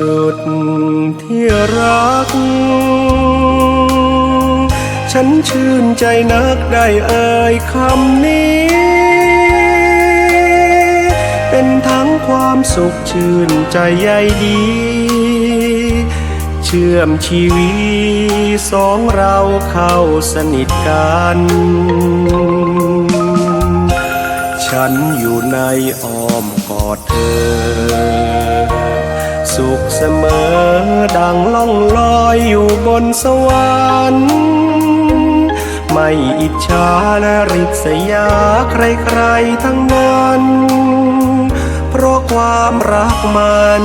สุดที่รัก ฉันชื่นใจนักได้เอ่ยคำนี้ เป็นทั้งความสุขชื่นใจใยดี เชื่อมชีวิตสองเราเข้าสนิทกันฉันอยู่ในอ้อมกอดเธอ สุขเสมอดังล่องลอยอยู่บนสวรรค์ไม่อิจฉาและริษยาใครๆทั้งนั้น เพราะความรักมัน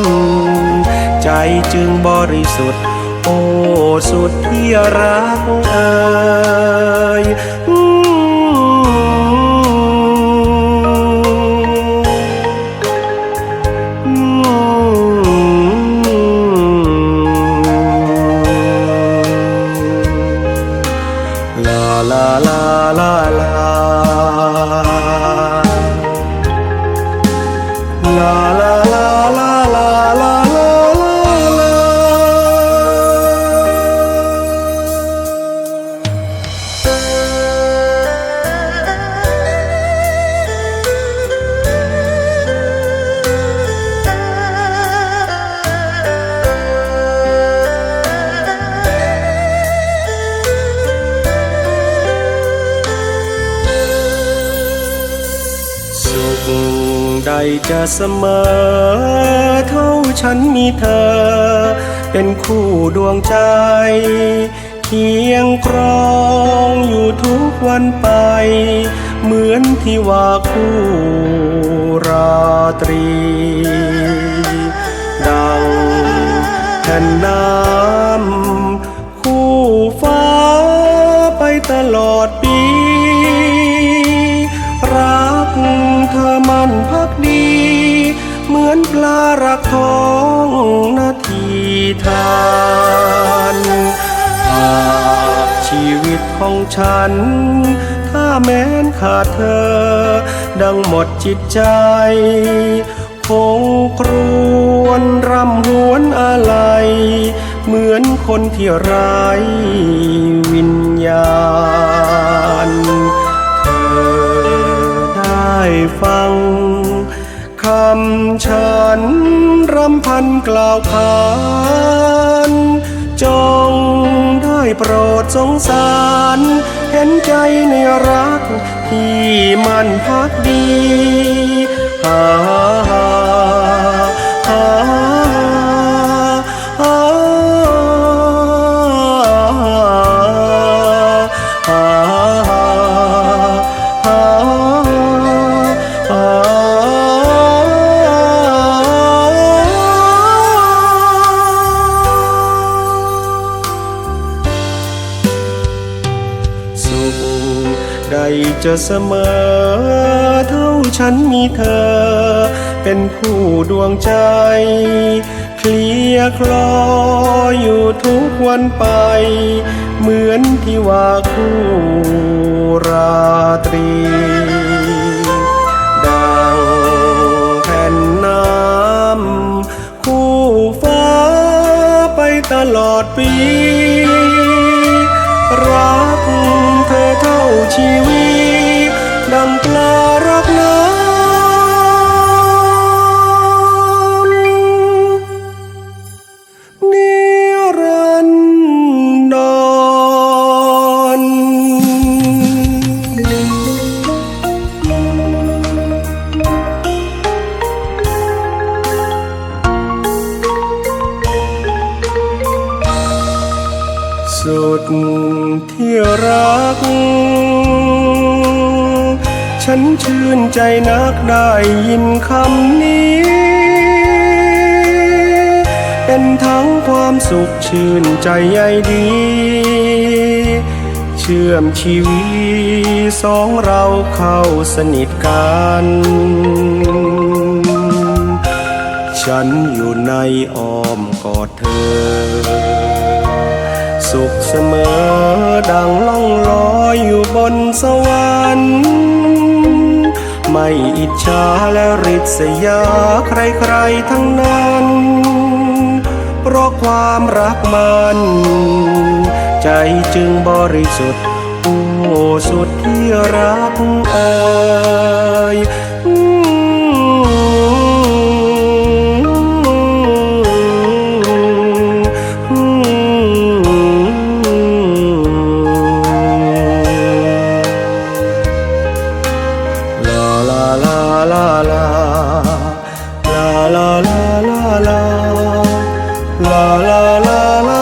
ใจจึงบริสุทธิ์ โอ้สุดที่รักเอ่ย ใดจะเสมอ เท่าฉันมีเธอ เป็นคู่ดวงใจ เคียงครองอยู่ทุกวันไป เหมือนที่ว่าคู่ราตรี ดังแผ่นน้ำคู่ฟ้าไปตลอดปี อนพักดี เหมือนปลารักท้องนาทีทานหากชีวิตของฉัน ถ้าแม้นขาดเธอ ดังหมดจิตใจ คงครวญรำหวนอะไร เหมือนคนที่ไร้วิญญาณ ฟังคำฉันรำพันกล่าวขานจงได้โปรดสงสาร เห็นใจในรักที่มันพักดีหา จะเสมอ เท่าฉันมีเธอ เป็นคู่ดวงใจ เคลียร์คลออยู่ทุกวันไป เหมือนที่ว่าคู่ราตรี ดังแผ่นน้ำคู่ฟ้าไปตลอดปี สุดที่รัก ฉันชื่นใจนักได้ยินคำนี้ เป็นทั้งความสุขชื่นใจใยดี เชื่อมชีวิตสองเราเข้าสนิทกันฉันอยู่ในอ้อมกอดเธอ สุขเสมอดังล่องลอยอยู่บนสวรรค์ ไม่อิจฉาและริษยาใครๆทั้งนั้น เพราะความรักมัน ใจจจึงบริสุทธิ์โอ้สุดที่รักเอ่ย la la